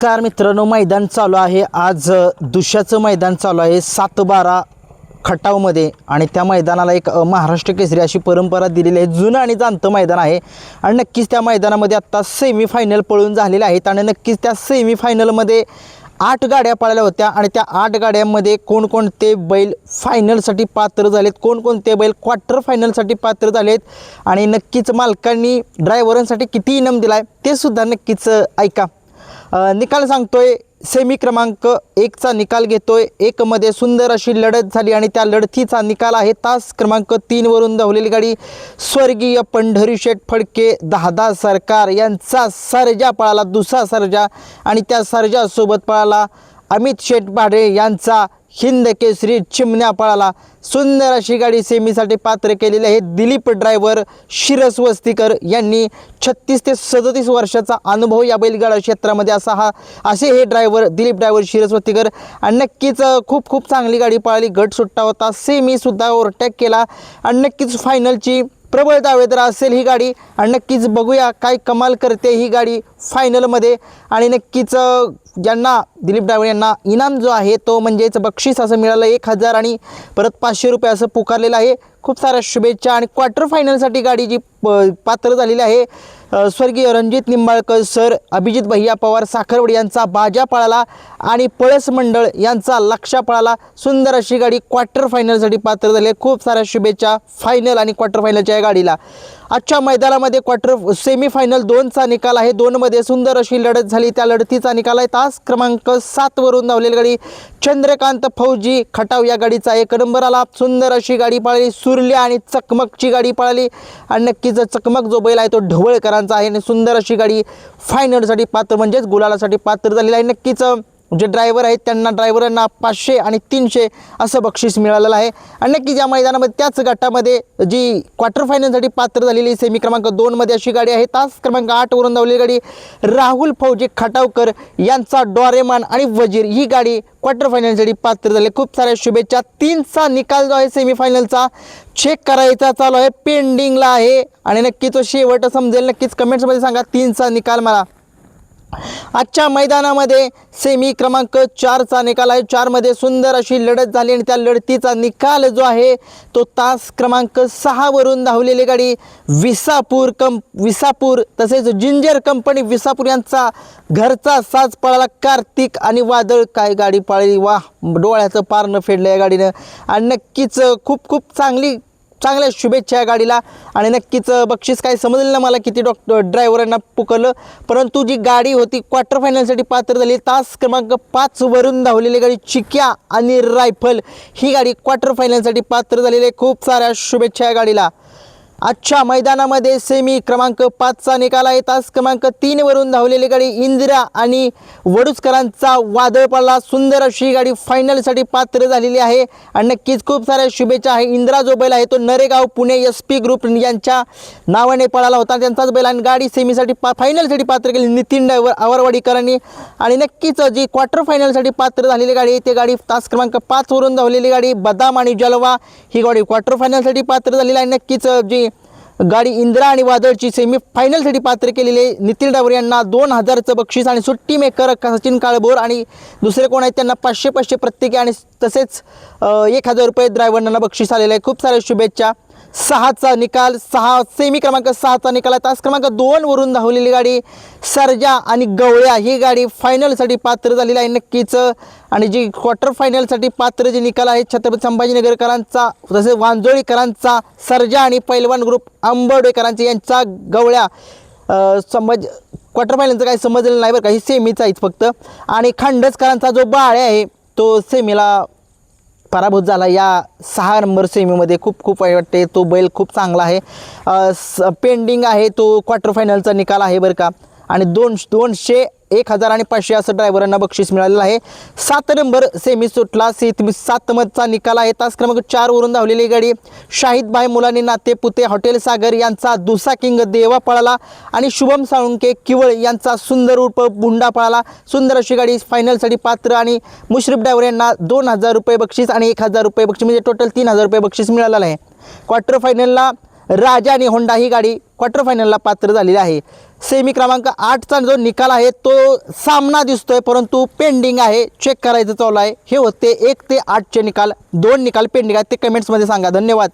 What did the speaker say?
Car मित्रांनो मैदान चालू आहे. आज दुशाचं मैदान चालू आहे सात बारा खटावमध्ये. आणि त्या मैदानाला एक महाराष्ट्र केसरी अशी परंपरा दिलेली आहे. जुनं आणि जाणतं मैदान आहे. आणि नक्कीच त्या मैदानामध्ये आत्ता सेमीफायनल पळून झालेले आहेत. आणि नक्कीच त्या सेमीफायनलमध्ये आठ गाड्या पळाल्या होत्या. आणि त्या आठ गाड्यांमध्ये कोणकोणते बैल फायनलसाठी पात्र झालेत? कोणकोणते बैल क्वार्टर फायनलसाठी पात्र झालेत? आणि नक्कीच मालकांनी ड्रायव्हरांसाठी किती इनाम दिला आहे ते सुद्धा नक्कीच ऐका. निकाल सांगतोय. सेमी क्रमांक एकचा निकाल घेतोय. एकमध्ये सुंदर अशी लढत झाली आणि त्या लढतीचा निकाल आहे. तास क्रमांक तीनवरून धावलेली गाडी स्वर्गीय पंढरीशेठ फडके दहादा सरकार यांचा सर्जा पळाला दुसरा सर्जा. आणि त्या सर्जासोबत पळाला अमित शेठ भाडे यांचा हिंद केसरी चिमण्या पळाला. सुंदर अशी गाडी सेमीसाठी पात्र केलेली आहे. दिलीप ड्रायव्हर शिरस वस्तीकर यांनी छत्तीस ते सदतीस वर्षाचा अनुभव या बैलगाडा क्षेत्रामध्ये असा हा असे हे ड्रायव्हर दिलीप ड्रायव्हर शिरस वस्तीकर आणि नक्कीच खूप खूप चांगली गाडी पळाली. गट सुट्टा होता. सेमीसुद्धा ओव्हरटॅक केला. आणि नक्कीच फायनलची प्रबळ दावेदार असेल ही गाडी. आणि नक्कीच बघूया काय कमाल करते ही गाडी. फायनलमध्ये. आणि नक्कीच ज्यांना दिलीप डावळे यांना इनाम जो आहे तो म्हणजेच बक्षीस असं मिळालं एक हजार आणि परत पाचशे रुपये असं पुकारलेलं आहे. खूप साऱ्या शुभेच्छा आणि क्वार्टर फायनलसाठी गाडी जी प- पात्र झालेली आहे स्वर्गीय रणजित निंबाळकर सर अभिजित भैया पवार साखरवडी यांचा बाजा पळाला आणि पळस मंडळ यांचा लक्षा पळाला सुंदर अशी गाडी क्वार्टर फायनलसाठी पात्र झाली आहे. खूप साऱ्या शुभेच्छा फायनल आणि क्वार्टर फायनलच्या या गाडीला. आजच्या मैदानामध्ये क्वार्टर सेमीफायनल दोनचा निकाल आहे. दोनमध्ये सुंदर अशी लढत झाली. त्या लढतीचा निकाल आहे. तास क्रमांक सातवरून धावलेली गाडी चंद्रकांत फौजी खटाव या गाडीचा एक नंबर आला. सुंदर अशी गाडी पळाली. सुरल्या आणि चकमकची गाडी पळाली. आणि नक्कीच चकमक जो बैल आहे तो ढवळकरांचा आहे. आणि सुंदर अशी गाडी फायनलसाठी पात्र म्हणजेच गुलालासाठी पात्र झालेला आहे. नक्कीच जे ड्रायव्हर आहेत त्यांना ड्रायव्हरांना पाचशे आणि तीनशे असं बक्षीस मिळालेलं आहे. आणि नक्की ज्या मैदानामध्ये त्याच गटामध्ये जी क्वार्टर फायनलसाठी पात्र झालेली सेमी क्रमांक दोनमध्ये अशी गाडी आहे. तास क्रमांक आठवरून धावलेली गाडी राहुल फौजी खटावकर यांचा डॉरेमान आणि वजीर. ही गाडी क्वार्टर फायनलसाठी पात्र झाली. खूप साऱ्या शुभेच्छा. तीनचा निकाल जो आहे सेमीफायनलचा चेक करायचा चालू आहे. पेंडिंगला आहे. आणि नक्की तो शेवट समजेल. नक्कीच कमेंट्समध्ये सांगा तीनचा निकाल मला. आजच्या मैदानामध्ये सेमी क्रमांक चारचा निकाल आहे. चारमध्ये सुंदर अशी लढत झाली आणि त्या लढतीचा निकाल जो आहे तो तास क्रमांक सहावरून धावलेली गाडी विसापूर कंप विसापूर तसेच जिंजर कंपनी विसापूर यांचा घरचा साज पळाला. कार्तिक आणि वादळ काय गाडी पाळली? वा डोळ्याचं पारणं फेडलं या गाडीनं. आणि नक्कीच खूप खूप चांगली चांगल्या शुभेच्छा या गाडीला. आणि नक्कीच बक्षीस काय समजलं ना मला किती डॉक्टर ड्रायव्हरांना पुकलं परंतु जी गाडी होती क्वार्टर फायनलसाठी पात्र झाली. तास क्रमांक पाचवरून धावलेली गाडी चिक्या आणि रायफल. ही गाडी क्वार्टर फायनलसाठी पात्र झालेली आहे. खूप साऱ्या शुभेच्छा या गाडीला. आजच्या मैदानामध्ये सेमी क्रमांक पाचचा निकाल आहे. तास क्रमांक तीनवरून धावलेली गाडी इंदिरा आणि वडुसकरांचा वादळ पडला. सुंदर अशी गाडी फायनलसाठी पात्र झालेली आहे. आणि नक्कीच खूप साऱ्या शुभेच्छा आहे. इंदिरा जो बैल आहे तो Naregaon Pune S P group यांच्या नावाने पळाला होता. त्यांचाच बैल आणि गाडी सेमीसाठी पा फायनलसाठी पात्र केली. नितीन डायव्हर आवरवाडीकरांनी. आणि नक्कीच जी क्वार्टर फायनलसाठी पात्र झालेली गाडी आहे ती गाडी तास क्रमांक पाचवरून धावलेली गाडी. बदाम आणि जलवा ही गाडी क्वार्टर फायनलसाठी पात्र झालेली आहे. नक्कीच जी गाडी इंदिरा आणि वादळची सेमी फायनलसाठी पात्र केलेले नितीन डावर यांना दोन हजारचं बक्षीस आणि सुट्टी मेकर सचिन काळभोर आणि दुसरे कोण आहेत त्यांना पाचशे पाचशे प्रत्येकी आणि तसेच एक हजार रुपये ड्रायव्हरांना बक्षीस आलेलं आहे. खूप साऱ्या शुभेच्छा. सहाचा निकाल सहा सेमी क्रमांक सहाचा निकाल आहे. तास क्रमांक दोनवरून धावलेली गाडी सरजा आणि गवळ्या. ही गाडी फायनलसाठी पात्र झालेली आहे नक्कीच. आणि जी क्वार्टर फायनलसाठी पात्र जे निकाल आहे छत्रपती संभाजीनगरकरांचा तसेच वांजोळीकरांचा सरजा आणि पैलवान ग्रुप आंबवडेकरांचा यांचा गवळ्या. संभाज क्वार्टर फायनलचं काही समजलेलं नाही बरं का ही सेमीचा आहेत फक्त. आणि खांडसकरांचा जो बाळे आहे तो सेमीला पराभूत झाला. या सहा नंबर सेमीमध्ये खूप खूप वाईट वाटते. तो बैल खूप चांगला आहे. स पेंडिंग आहे तो क्वार्टर फायनलचा निकाल आहे बरं का. आणि दोन दोनशे एक हजार आणि पाचशे असं ड्रायव्हरांना बक्षीस मिळालेलं आहे. सात नंबर सेमी सुटला. सीत सात मधचा निकाल आहे. तास क्रमांक चारवरून धावलेली गाडी. शाहिद भाई मुलानी नाते पुते हॉटेल सागर यांचा दुसा किंग देवा पळाला आणि शुभम साळुंके किवळ यांचा सुंदर उर्फ बुंडा पळाला. सुंदर अशी गाडी फायनलसाठी पात्र आणि मुश्रीफ ड्रायव्हर यांना दोन हजार रुपये बक्षीस आणि एक हजार रुपये बक्षीस म्हणजे टोटल तीन हजार रुपये बक्षीस मिळालेलं आहे. क्वार्टर फायनलला राजा आणि होंडा ही गाडी क्वार्टर फायनलला पात्र झालेली आहे. सेमी क्रमांक आठचा जो निकाल आहे तो सामना दिसतोय परंतु पेंडिंग आहे चेक करायचं चालू आहे. हे होते एक ते आठचे निकाल दोन निकाल पेंडिंग आहेत ते कमेंट्समध्ये सांगा. धन्यवाद.